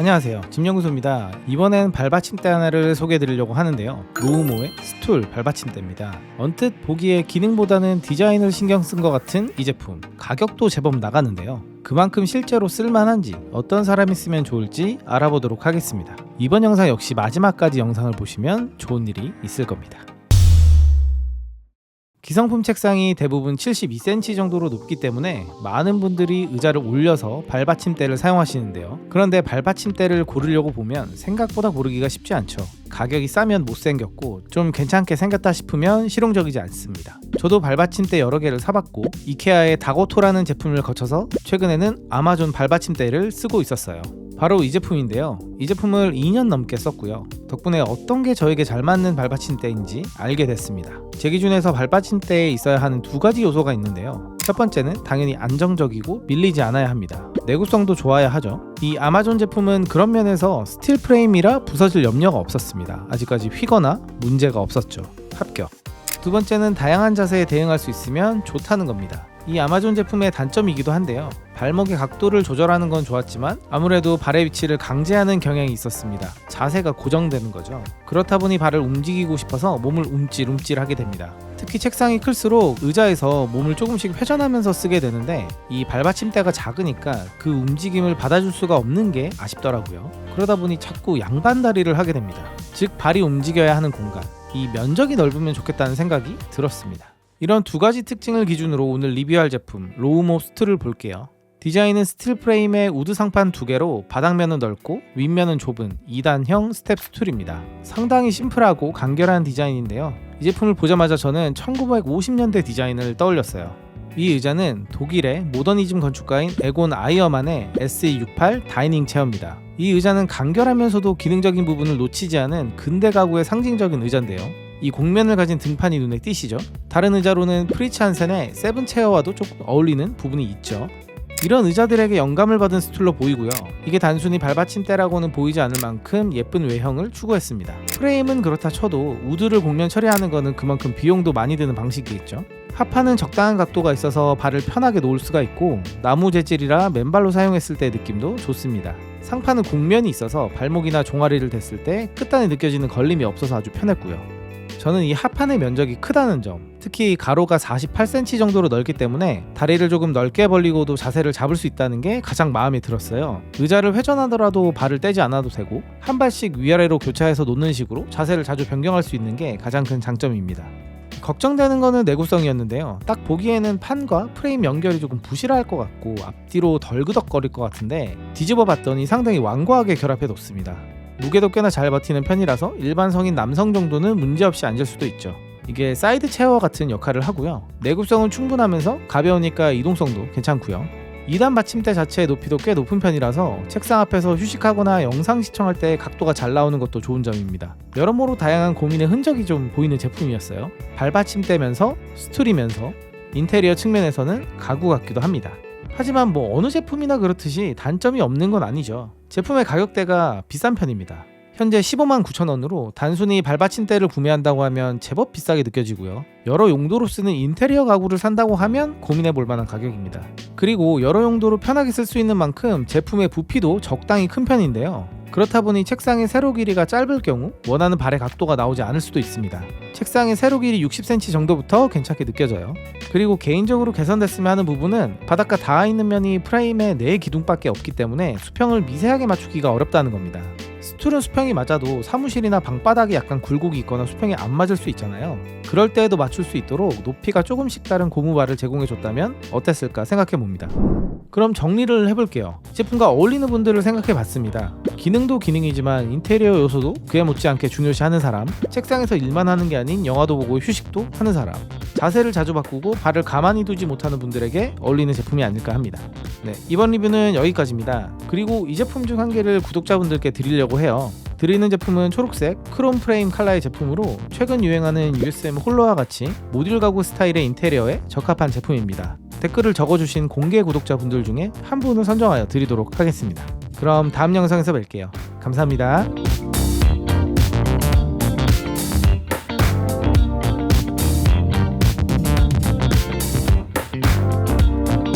안녕하세요. 짐영구소입니다. 이번엔 발받침대 하나를 소개해 드리려고 하는데요. 로우모의 스툴 발받침대입니다. 언뜻 보기에 기능보다는 디자인을 신경 쓴 것 같은 이 제품. 가격도 제법 나가는데요. 그만큼 실제로 쓸만한지 어떤 사람이 쓰면 좋을지 알아보도록 하겠습니다. 이번 영상 역시 마지막까지 영상을 보시면 좋은 일이 있을 겁니다. 기성품 책상이 대부분 72cm 정도로 높기 때문에 많은 분들이 의자를 올려서 발받침대를 사용하시는데요. 그런데 발받침대를 고르려고 보면 생각보다 고르기가 쉽지 않죠. 가격이 싸면 못생겼고 좀 괜찮게 생겼다 싶으면 실용적이지 않습니다. 저도 발받침대 여러 개를 사봤고 이케아의 다고토라는 제품을 거쳐서 최근에는 아마존 발받침대를 쓰고 있었어요. 바로 이 제품인데요. 이 제품을 2년 넘게 썼고요. 덕분에 어떤 게 저에게 잘 맞는 발받침대인지 알게 됐습니다. 제 기준에서 발받침대에 있어야 하는 두 가지 요소가 있는데요. 첫 번째는 당연히 안정적이고 밀리지 않아야 합니다. 내구성도 좋아야 하죠. 이 아마존 제품은 그런 면에서 스틸 프레임이라 부서질 염려가 없었습니다. 아직까지 휘거나 문제가 없었죠. 합격. 두 번째는 다양한 자세에 대응할 수 있으면 좋다는 겁니다. 이 아마존 제품의 단점이기도 한데요. 발목의 각도를 조절하는 건 좋았지만 아무래도 발의 위치를 강제하는 경향이 있었습니다. 자세가 고정되는 거죠. 그렇다 보니 발을 움직이고 싶어서 몸을 움찔움찔 하게 됩니다. 특히 책상이 클수록 의자에서 몸을 조금씩 회전하면서 쓰게 되는데 이 발받침대가 작으니까 그 움직임을 받아줄 수가 없는 게 아쉽더라고요. 그러다 보니 자꾸 양반 다리를 하게 됩니다. 즉 발이 움직여야 하는 공간. 이 면적이 넓으면 좋겠다는 생각이 들었습니다. 이런 두 가지 특징을 기준으로 오늘 리뷰할 제품 로우모 스툴을 볼게요. 디자인은 스틸 프레임에 우드 상판 두 개로 바닥면은 넓고 윗면은 좁은 2단형 스텝 스툴입니다. 상당히 심플하고 간결한 디자인인데요. 이 제품을 보자마자 저는 1950년대 디자인을 떠올렸어요. 이 의자는 독일의 모더니즘 건축가인 에곤 아이어만의 SE68 다이닝 체어입니다. 이 의자는 간결하면서도 기능적인 부분을 놓치지 않은 근대 가구의 상징적인 의자인데요. 이 곡면을 가진 등판이 눈에 띄시죠? 다른 의자로는 프리츠 한센의 세븐 체어와도 조금 어울리는 부분이 있죠. 이런 의자들에게 영감을 받은 스툴로 보이고요. 이게 단순히 발받침대라고는 보이지 않을 만큼 예쁜 외형을 추구했습니다. 프레임은 그렇다 쳐도 우드를 곡면 처리하는 것은 그만큼 비용도 많이 드는 방식이겠죠. 하판은 적당한 각도가 있어서 발을 편하게 놓을 수가 있고 나무 재질이라 맨발로 사용했을 때 느낌도 좋습니다. 상판은 곡면이 있어서 발목이나 종아리를 댔을 때 끝단에 느껴지는 걸림이 없어서 아주 편했고요. 저는 이 하판의 면적이 크다는 점, 특히 가로가 48cm 정도로 넓기 때문에 다리를 조금 넓게 벌리고도 자세를 잡을 수 있다는 게 가장 마음에 들었어요. 의자를 회전하더라도 발을 떼지 않아도 되고 한 발씩 위아래로 교차해서 놓는 식으로 자세를 자주 변경할 수 있는 게 가장 큰 장점입니다. 걱정되는 거는 내구성이었는데요. 딱 보기에는 판과 프레임 연결이 조금 부실할 것 같고 앞뒤로 덜그덕거릴 것 같은데 뒤집어 봤더니 상당히 완고하게 결합해 놓습니다. 무게도 꽤나 잘 버티는 편이라서 일반 성인 남성 정도는 문제없이 앉을 수도 있죠. 이게 사이드 체어 같은 역할을 하고요. 내구성은 충분하면서 가벼우니까 이동성도 괜찮고요. 2단 받침대 자체의 높이도 꽤 높은 편이라서 책상 앞에서 휴식하거나 영상 시청할 때 각도가 잘 나오는 것도 좋은 점입니다. 여러모로 다양한 고민의 흔적이 좀 보이는 제품이었어요. 발받침대면서 스툴이면서 인테리어 측면에서는 가구 같기도 합니다. 하지만 뭐 어느 제품이나 그렇듯이 단점이 없는 건 아니죠. 제품의 가격대가 비싼 편입니다. 현재 15만 9천 원으로 단순히 발받침대를 구매한다고 하면 제법 비싸게 느껴지고요. 여러 용도로 쓰는 인테리어 가구를 산다고 하면 고민해 볼 만한 가격입니다. 그리고 여러 용도로 편하게 쓸 수 있는 만큼 제품의 부피도 적당히 큰 편인데요. 그렇다 보니 책상의 세로 길이가 짧을 경우 원하는 발의 각도가 나오지 않을 수도 있습니다. 책상의 세로 길이 60cm 정도부터 괜찮게 느껴져요. 그리고 개인적으로 개선됐으면 하는 부분은 바닥과 닿아 있는 면이 프레임의 네 기둥밖에 없기 때문에 수평을 미세하게 맞추기가 어렵다는 겁니다. 스툴은 수평이 맞아도 사무실이나 방바닥이 약간 굴곡이 있거나 수평이 안 맞을 수 있잖아요. 그럴 때에도 맞출 수 있도록 높이가 조금씩 다른 고무바를 제공해줬다면 어땠을까 생각해 봅니다. 그럼 정리를 해볼게요. 제품과 어울리는 분들을 생각해 봤습니다. 기능도 기능이지만 인테리어 요소도 그에 못지않게 중요시하는 사람, 책상에서 일만 하는 게 아닌 영화도 보고 휴식도 하는 사람, 자세를 자주 바꾸고 발을 가만히 두지 못하는 분들에게 어울리는 제품이 아닐까 합니다. 네, 이번 리뷰는 여기까지입니다. 그리고 이 제품 중 한 개를 구독자분들께 드리려고 해요. 드리는 제품은 초록색 크롬 프레임 컬러의 제품으로 최근 유행하는 USM 홀로와 같이 모듈 가구 스타일의 인테리어에 적합한 제품입니다. 댓글을 적어주신 공개 구독자분들 중에 한 분을 선정하여 드리도록 하겠습니다. 그럼 다음 영상에서 뵐게요. 감사합니다.